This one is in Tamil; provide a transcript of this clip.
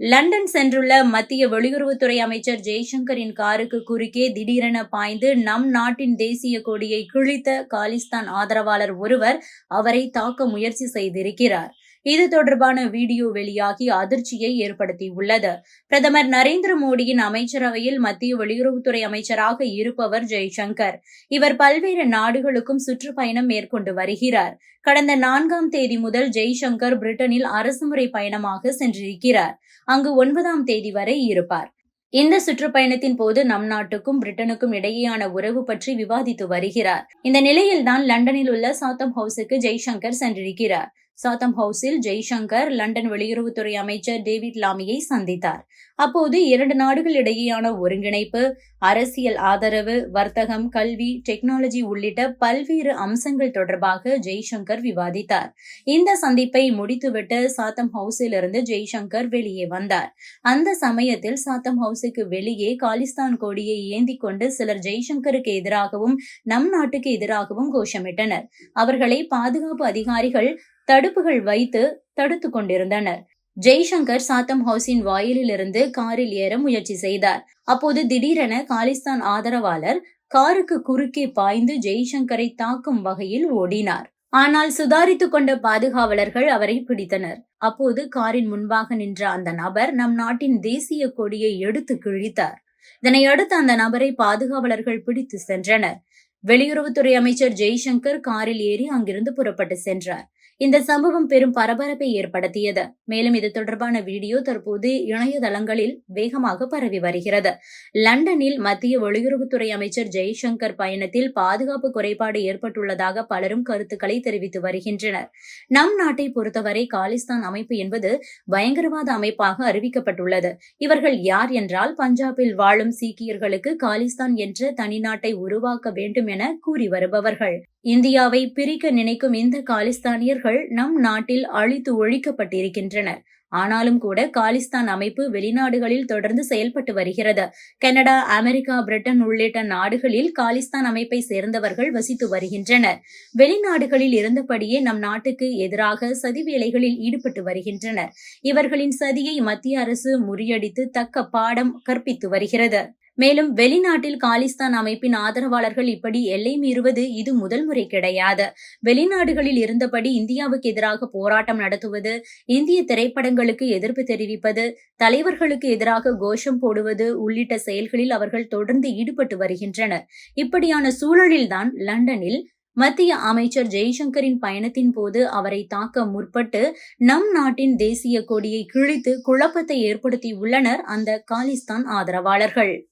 லண்டன் சென்றுள்ள மத்திய வெளியுறவுத்துறை அமைச்சர் ஜெய்சங்கரின் காருக்கு குறுக்கே திடீரென பாய்ந்து நம் நாட்டின் தேசிய கொடியை கிழித்த காலிஸ்தான் ஆதரவாளர் ஒருவர் அவரை தாக்க முயற்சி செய்திருக்கிறார். இது தொடர்பான வீடியோ வெளியாகி அதிர்ச்சியை ஏற்படுத்தியுள்ளது. பிரதமர் நரேந்திர மோடியின் அமைச்சரவையில் மத்திய வெளியுறவுத்துறை அமைச்சராக இருப்பவர் ஜெய்சங்கர். இவர் பல்வேறு நாடுகளுக்கும் சுற்றுப்பயணம் மேற்கொண்டு வருகிறார். கடந்த நான்காம் தேதி முதல் ஜெய்சங்கர் பிரிட்டனில் அரசுமுறை பயணமாக சென்றிருக்கிறார். அங்கு ஒன்பதாம் தேதி வரை இருப்பார். இந்த சுற்றுப்பயணத்தின் போது நம் நாட்டுக்கும் பிரிட்டனுக்கும் இடையேயான உறவு பற்றி விவாதித்து வருகிறார். இந்த நிலையில்தான் லண்டனில் உள்ள சாத்தம் ஹவுஸுக்கு ஜெய்சங்கர் சென்றிருக்கிறார். சாத்தம் ஹவுஸில் ஜெய்சங்கர் லண்டன் வெளியுறவுத்துறை அமைச்சர் டேவிட் லாமியை சந்தித்தார். அப்போது இரண்டு நாடுகள் இடையேயான ஒருங்கிணைப்பு அரசியல் ஆதரவு வர்த்தகம் கல்வி டெக்னாலஜி உள்ளிட்ட பல்வேறு அம்சங்கள் தொடர்பாக ஜெய்சங்கர் விவாதித்தார். இந்த சந்திப்பை முடித்துவிட்டு சாத்தம் ஹவுஸில் இருந்து ஜெய்சங்கர் வெளியே வந்தார். அந்த சமயத்தில் சாத்தம் ஹவுஸுக்கு வெளியே காலிஸ்தான் கொடியை ஏந்தி கொண்டு சிலர் ஜெய்சங்கருக்கு எதிராகவும் நம் நாட்டுக்கு எதிராகவும் கோஷமிட்டனர். அவர்களை பாதுகாப்பு அதிகாரிகள் தடுப்புகள் வைத்து தடுத்து கொண்டிருந்தனர். ஜெய்சங்கர் சாத்தம் ஹவுஸின் வாயிலிலிருந்து காரில் ஏற முயற்சி செய்தார். அப்போது திடீரென காலிஸ்தான் ஆதரவாளர் காருக்கு குறுக்கே பாய்ந்து ஜெய்சங்கரை தாக்கும் வகையில் ஓடினார். ஆனால் சுதாரித்துக் கொண்ட பாதுகாவலர்கள் அவரை பிடித்தனர். அப்போது காரின் முன்பாக நின்ற அந்த நபர் நம் நாட்டின் தேசிய கொடியை எடுத்து கிழித்தார். இதனை அடுத்து அந்த நபரை பாதுகாவலர்கள் பிடித்து சென்றனர். வெளியுறவுத்துறை அமைச்சர் ஜெய்சங்கர் காரில் ஏறி அங்கிருந்து புறப்பட்டு சென்றார். இந்த சம்பவம் பெரும் பரபரப்பை ஏற்படுத்தியது. மேலும் இது தொடர்பான வீடியோ தற்போது இணையதளங்களில் வேகமாக பரவி வருகிறது. லண்டனில் மத்திய வெளியுறவுத்துறை அமைச்சர் ஜெய்சங்கர் பயணத்தில் பாதுகாப்பு குறைபாடு ஏற்பட்டுள்ளதாக பலரும் கருத்துக்களை தெரிவித்து வருகின்றனர். நம் நாட்டை பொறுத்தவரை காலிஸ்தான் அமைப்பு என்பது பயங்கரவாத அமைப்பாக அறிவிக்கப்பட்டுள்ளது. இவர்கள் யார் என்றால் பஞ்சாபில் வாழும் சீக்கியர்களுக்கு காலிஸ்தான் என்ற தனிநாட்டை உருவாக்க வேண்டும் என கூறி வருபவர்கள். இந்தியாவை பிரிக்க நினைக்கும் இந்த காலிஸ்தானியர்கள் நம் நாட்டில் அழித்து ஒழிக்கப்பட்டிருக்கின்றனர். ஆனாலும் கூட காலிஸ்தான் அமைப்பு வெளிநாடுகளில் தொடர்ந்து செயல்பட்டு வருகிறது. கனடா அமெரிக்கா பிரிட்டன் உள்ளிட்ட நாடுகளில் காலிஸ்தான் அமைப்பை சேர்ந்தவர்கள் வசித்து வருகின்றனர். வெளிநாடுகளில் இருந்தபடியே நம் நாட்டுக்கு எதிராக சதி வேலைகளில் ஈடுபட்டு வருகின்றனர். இவர்களின் சதியை மத்திய அரசு முறியடித்து தக்க பாடம் கற்பித்து வருகிறது. மேலும் வெளிநாட்டில் காலிஸ்தான் அமைப்பின் ஆதரவாளர்கள் இப்படி எல்லை மீறுவது இது முதல் முறை கிடையாது. வெளிநாடுகளில் இருந்தபடி இந்தியாவுக்கு எதிராக போராட்டம் நடத்துவது இந்திய திரைப்படங்களுக்கு எதிர்ப்பு தெரிவிப்பது தலைவர்களுக்கு எதிராக கோஷம் போடுவது உள்ளிட்ட செயல்களில் அவர்கள் தொடர்ந்து ஈடுபட்டு வருகின்றனர். இப்படியான சூழலில்தான் லண்டனில் மத்திய அமைச்சர் ஜெய்சங்கரின் பயணத்தின் போது அவரை தாக்க முற்பட்டு நம் நாட்டின் தேசிய கொடியை கிழித்து குழப்பத்தை ஏற்படுத்தியுள்ளனர் அந்த காலிஸ்தான் ஆதரவாளர்கள்.